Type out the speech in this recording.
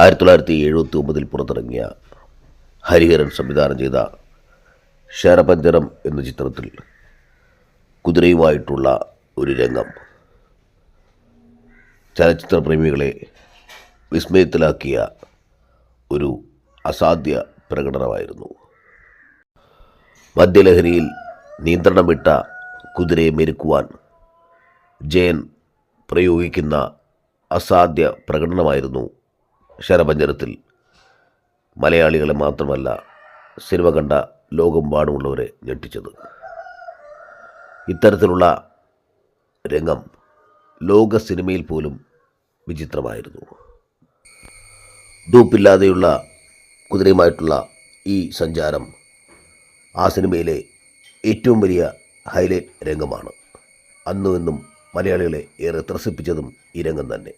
ആയിരത്തി തൊള്ളായിരത്തി എഴുപത്തി ഒമ്പതിൽ പുറത്തിറങ്ങിയ ഹരിഹരൻ സംവിധാനം ചെയ്ത ശരപഞ്ചരം എന്ന ചിത്രത്തിൽ കുതിരയുമായിട്ടുള്ള ഒരു രംഗം. ചലച്ചിത്ര പ്രേമികളെ വിസ്മയത്തിലാക്കിയ ഒരു അസാധ്യ പ്രകടനമായിരുന്നു. മദ്യലഹരിയിൽ നിയന്ത്രണം വിട്ട കുതിരയെ മെരുക്കുവാൻ ജയൻ പ്രയോഗിക്കുന്ന അസാധ്യ പ്രകടനമായിരുന്നു ശരപഞ്ചരത്തിൽ മലയാളികളെ മാത്രമല്ല സിനിമ കണ്ട ലോകമ്പാടുമുള്ളവരെ ഞെട്ടിച്ചത്. ഇത്തരത്തിലുള്ള രംഗം ലോക സിനിമയിൽ പോലും വിചിത്രമായിരുന്നു. ഡൂപ്പില്ലാതെയുള്ള കുതിരയുമായിട്ടുള്ള ഈ സഞ്ചാരം ആ സിനിമയിലെ ഏറ്റവും വലിയ ഹൈലൈറ്റ് രംഗമാണ്. അന്നും ഇന്നും മലയാളികളെ ഏറെ ത്രസിപ്പിച്ചതും ഈ രംഗം തന്നെ.